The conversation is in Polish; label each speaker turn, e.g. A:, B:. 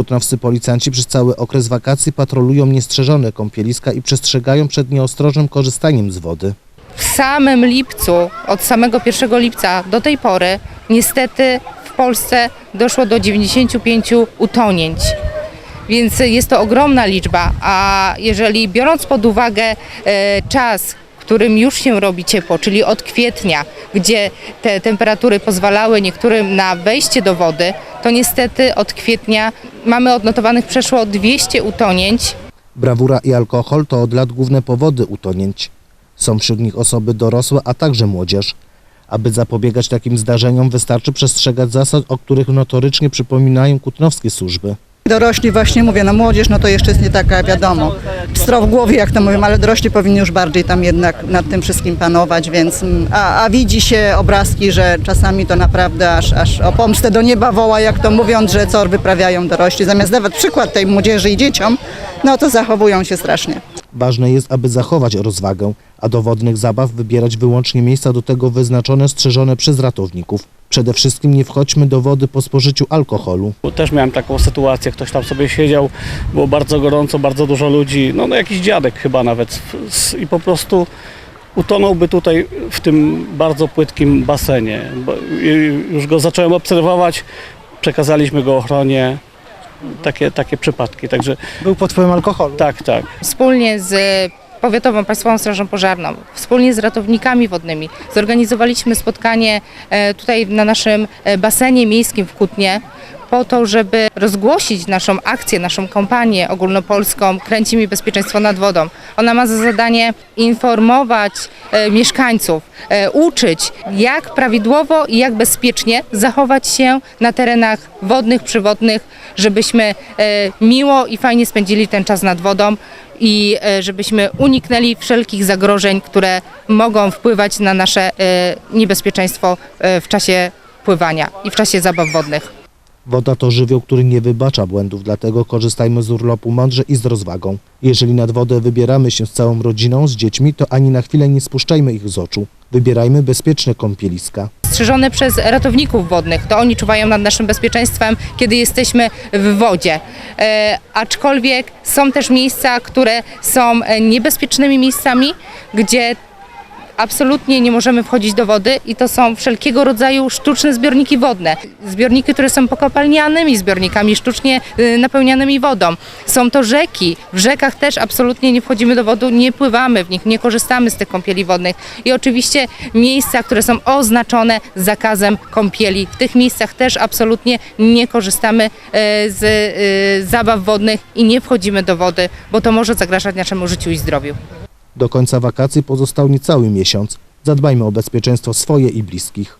A: Kutnowscy policjanci przez cały okres wakacji patrolują niestrzeżone kąpieliska i przestrzegają przed nieostrożnym korzystaniem z wody.
B: W samym lipcu, od samego 1 lipca do tej pory, niestety w Polsce doszło do 95 utonięć. Więc jest to ogromna liczba, a jeżeli biorąc pod uwagę e, czas, którym już się robi ciepło, czyli od kwietnia, gdzie te temperatury pozwalały niektórym na wejście do wody, to niestety od kwietnia mamy odnotowanych przeszło 200 utonięć.
A: Brawura i alkohol to od lat główne powody utonięć. Są wśród nich osoby dorosłe, a także młodzież. Aby zapobiegać takim zdarzeniom wystarczy przestrzegać zasad, o których notorycznie przypominają kutnowskie służby.
C: Dorośli właśnie mówię, no młodzież no to jeszcze jest nie taka wiadomo, pstro w głowie jak to mówią, ale dorośli powinni już bardziej tam jednak nad tym wszystkim panować, więc mm, a, a widzi się obrazki, że czasami to naprawdę aż, aż o pomstę do nieba woła, jak to mówiąc, że co wyprawiają dorośli. Zamiast dawać przykład tej młodzieży i dzieciom, no to zachowują się strasznie.
A: Ważne jest, aby zachować rozwagę, a do wodnych zabaw wybierać wyłącznie miejsca do tego wyznaczone, strzeżone przez ratowników. Przede wszystkim nie wchodźmy do wody po spożyciu alkoholu.
D: Też miałem taką sytuację, ktoś tam sobie siedział, było bardzo gorąco, bardzo dużo ludzi, no, no jakiś dziadek chyba nawet i po prostu utonąłby tutaj w tym bardzo płytkim basenie. I już go zacząłem obserwować, przekazaliśmy go ochronie, takie, takie przypadki, także
E: Był pod wpływem alkoholu.
D: tak, tak.
B: Wspólnie z Powiatową Państwową Strażą Pożarną, wspólnie z ratownikami wodnymi zorganizowaliśmy spotkanie e, tutaj na naszym e, basenie miejskim w Kutnie po to, żeby rozgłosić naszą akcję, naszą kampanię ogólnopolską Kręci mi bezpieczeństwo nad wodą. Ona ma za zadanie informować e, mieszkańców, e, uczyć jak prawidłowo i jak bezpiecznie zachować się na terenach wodnych, przywodnych, żebyśmy e, miło i fajnie spędzili ten czas nad wodą i żebyśmy uniknęli wszelkich zagrożeń, które mogą wpływać na nasze niebezpieczeństwo w czasie pływania i w czasie zabaw wodnych.
A: Woda to żywioł, który nie wybacza błędów, dlatego korzystajmy z urlopu mądrze i z rozwagą. Jeżeli nad wodę wybieramy się z całą rodziną, z dziećmi, to ani na chwilę nie spuszczajmy ich z oczu. Wybierajmy bezpieczne kąpieliska.
B: Strzeżone przez ratowników wodnych, to oni czuwają nad naszym bezpieczeństwem, kiedy jesteśmy w wodzie. E, aczkolwiek są też miejsca, które są e, niebezpiecznymi miejscami, gdzie absolutnie nie możemy wchodzić do wody i to są wszelkiego rodzaju sztuczne zbiorniki wodne. Zbiorniki, które są pokopalnianymi zbiornikami sztucznie y, napełnianymi wodą. Są to rzeki. W rzekach też absolutnie nie wchodzimy do wody, nie pływamy w nich, nie korzystamy z tych kąpieli wodnych. I oczywiście miejsca, które są oznaczone zakazem kąpieli. W tych miejscach też absolutnie nie korzystamy e, z e, zabaw wodnych i nie wchodzimy do wody, bo to może zagrażać naszemu życiu i zdrowiu.
A: Do końca wakacji pozostał niecały miesiąc. Zadbajmy o bezpieczeństwo swoje i bliskich.